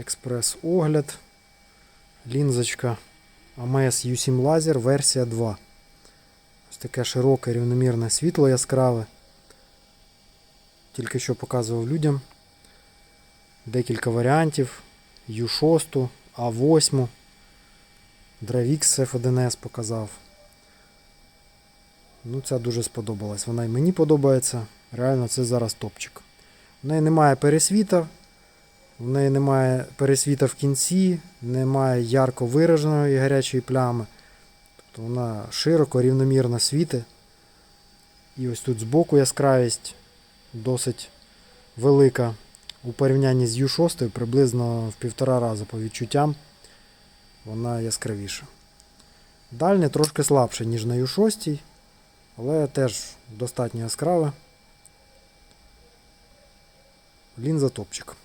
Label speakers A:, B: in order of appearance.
A: Експрес-огляд. Лінзочка AMS U7 Laser версія 2. Ось таке широке рівномірне світло яскраве. Тільки що показував людям. Декілька варіантів. U6, A8, Dravix F1S показав. Ну, ця дуже сподобалась. Вона і мені подобається. Реально, це зараз топчик. В неї немає пересвіта, в неї немає пересвіта в кінці, немає ярко вираженої гарячої плями. Тобто вона широко, рівномірно світить. І ось тут збоку яскравість досить велика. У порівнянні з U6 приблизно в півтора рази по відчуттям вона яскравіша. Дальне трошки слабше, ніж на U6, але теж достатньо яскраве. Лінза топчик.